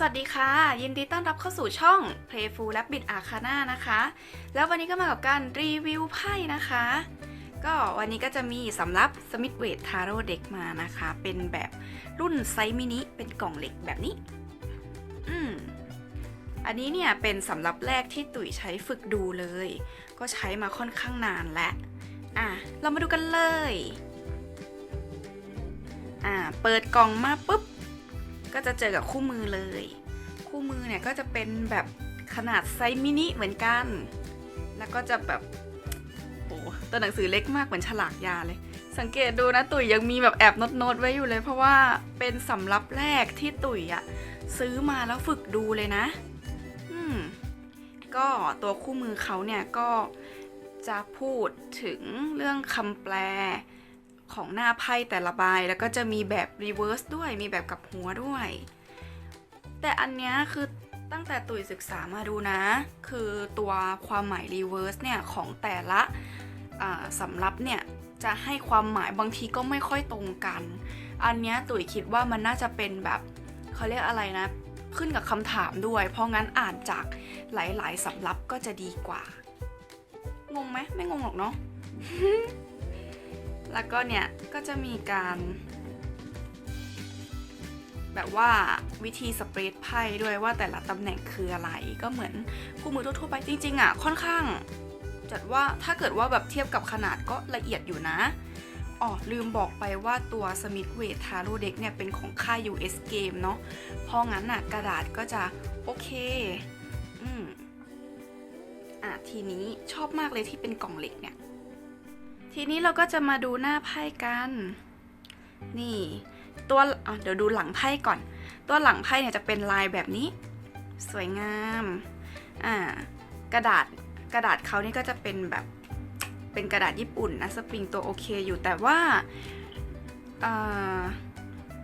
สวัสดีค่ะ ยินดีต้อนรับเข้าสู่ช่อง Playful Rabbit Arcana นะคะ แล้ววันนี้ก็มากับการรีวิวไพ่นะคะ ก็วันนี้ก็จะมีสำรับ Smith w a i t Tarot Deck มานะคะ เป็นแบบรุ่นไซส์มินิเป็นกล่องเหล็กแบบนี้ อืมอันนี้เนี่ยเป็นสำรับแรกที่ตุ๋ยใช้ฝึกดูเลย ก็ใช้มาค่อนข้างนานแล้วอะ เรามาดูกันเลย อ่า เปิดกล่องมาปุ๊บ ก็จะเจอกับคู่มือเลย คู่มือเนี่ยก็จะเป็นแบบขนาดไซส์มินิเหมือนกัน แล้วก็จะแบบโอ้ตัวหนังสือเล็กมากเหมือนฉลากยาเลย สังเกตดูนะตุ๋ยยังมีแบบแอบโน้ตๆไว้อยู่เลย เพราะว่าเป็นสำรับแรกที่ตุ๋ยอะซื้อมาแล้วฝึกดูเลยนะ อืมก็ตัวคู่มือเขาเนี่ยก็จะพูดถึงเรื่องคำแปล ของหน้าไพ่แต่ละใบแล้วก็จะมีแบบรีเวิร์สด้วย มีแบบกับหัวด้วย แต่อันเนี้ยคือตั้งแต่ตุยศึกษามาดูนะ คือตัวความหมายรีเวิร์สเนี่ย ของแต่ละสำรับเนี่ย จะให้ความหมายบางทีก็ไม่ค่อยตรงกัน อันเนี้ยตุ๋ยคิดว่ามันน่าจะเป็นแบบเขาเรียกอะไรนะ ขึ้นกับคำถามด้วย เพราะงั้นอ่านจากหลายๆสำรับก็จะดีกว่า งงไหมไม่งงหรอกเนาะ แล้วก็เนี่ย ก็จะมีการ แบบว่าวิธีสเปรดไพ่ด้วยว่าแต่ละตำแหน่งคืออะไร ก็เหมือนคู่มือทั่วๆไปจริงๆอะค่อนข้าง จัดว่าถ้าเกิดว่าแบบเทียบกับขนาดก็ละเอียดอยู่นะอ๋อลืมบอกไปว่าตัว Smith w a i t Tarot Deck เนี่ย เป็นของค่าย US Game เนาะเพราะงั้นน่ะกระดาษก็จะโอเค อืมอะทีนี้ชอบมากเลยที่เป็นกล่องเหล็กเนี่ย ทีนี้เราก็จะมาดูหน้าไพ่กัน นี่ ตัวเดี๋ยวดูหลังไพ่ก่อน ตัวหลังไพ่เนี่ยจะเป็นลายแบบนี้ สวยงามอ่ากระดาษกระดาษเขานี่ก็จะเป็นแบบเป็นกระดาษญี่ปุ่นนะสปริงตัวโอเคอยู่แต่ว่า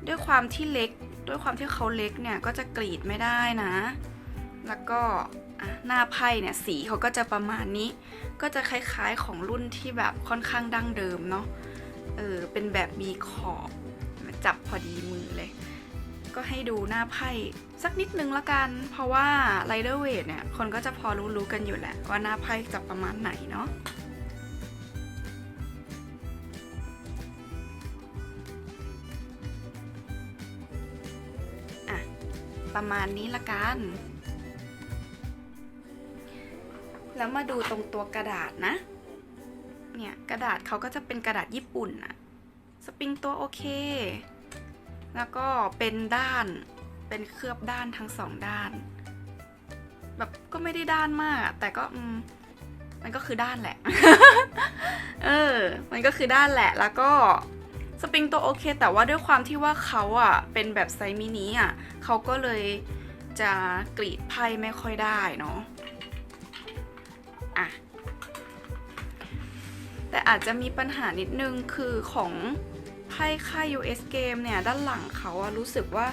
ด้วยความที่เล็ก ด้วยความที่เขาเล็กเนี่ยก็จะกรีดไม่ได้นะ แล้วก็ หน้าไพ่เนี่ยสีเขาก็จะประมาณนี้ ก็จะคล้ายๆของรุ่นที่แบบค่อนข้างดั้งเดิมเนาะเออเป็นแบบมีขอบจับพอดีมือเลย ก็ให้ดูหน้าไพ่สักนิดนึงละกัน เพราะว่าไรเดอร์เวทเนี่ยคนก็จะพอรู้ๆกันอยู่แหละว่าหน้าไพ่จะประมาณไหนเนาะอะประมาณนี้ละกัน แล้วมาดูตรงตัวกระดาษนะ เนี่ยกระดาษเขาก็จะเป็นกระดาษญี่ปุ่นอะสปริงตัวโอเค แล้วก็เป็นด้าน เป็นเคลือบด้านทั้งสองด้าน แบบก็ไม่ได้ด้านมาก แต่ก็มมันก็คือด้านแหละ เออ มันก็คือด้านแหละ แล้วก็สปริงตัวโอเค แต่ว่าด้วยความที่ว่าเขาอะเป็นแบบไซมินิอะเขาก็เลยจะกรีดไพ่ไม่ค่อยได้เนาะ อะแต่อาจจะมีปัญหานิดนึงคือของไพ่ค่าย US Game เนี่ย ด้านหลังเขาอะรู้สึกว่า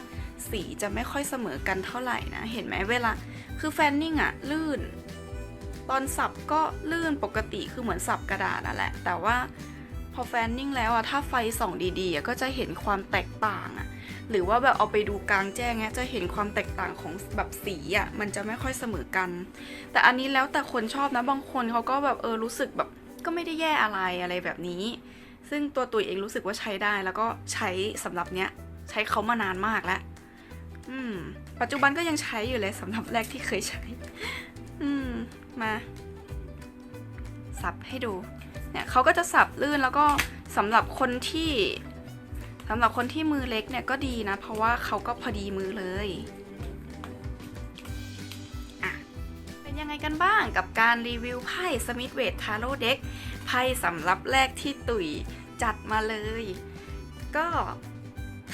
สีจะไม่ค่อยเสมอกันเท่าไหร่นะ เห็นไหมเวลา คือแฟนนิ่งอะลื่น ตอนสับก็ลื่นปกติคือเหมือนสับกระดาษนั่นแหละ แต่ว่า พอแฟนนิ่งแล้วอะถ้าไฟส่องดีๆอะก็จะเห็นความแตกต่างอะหรือว่าแบบเอาไปดูกลางแจ้งเนี้ยจะเห็นความแตกต่างของแบบสีอะมันจะไม่ค่อยเสมอกัน แต่อันนี้แล้วแต่คนชอบนะบางคนเขาก็แบบเออรู้สึกแบบก็ไม่ได้แย่อะไรอะไรแบบนี้ ซึ่งตัวตุยเองรู้สึกว่าใช้ได้แล้วก็ใช้สำหรับเนี้ยใช้เขามานานมากแล้วอืม ปัจจุบันก็ยังใช้อยู่เลยสำหรับแรกที่เคยใช้ อืมมา สับให้ดู เนี่ยเขาก็จะสับลื่นแล้วก็สำหรับคนที่สำหรับคนที่มือเล็กเนี่ยก็ดีนะ เพราะว่าเขาก็พอดีมือเลยเป็นยังไงกันบ้างกับการรีวิวไพ่สมิธเวททาโร่เด็กไพ่สำรับแรกที่ตุ๋ยจัดมาเลย ก็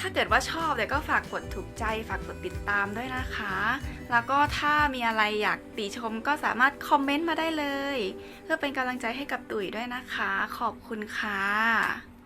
ถ้าเกิดว่าชอบเลยก็ฝากกดถูกใจ ฝากกดติดตามด้วยนะคะ แล้วก็ถ้ามีอะไรอยากติชมก็สามารถคอมเมนต์มาได้เลย เพื่อเป็นกำลังใจให้กับตุ๋ยด้วยนะคะ ขอบคุณค่ะ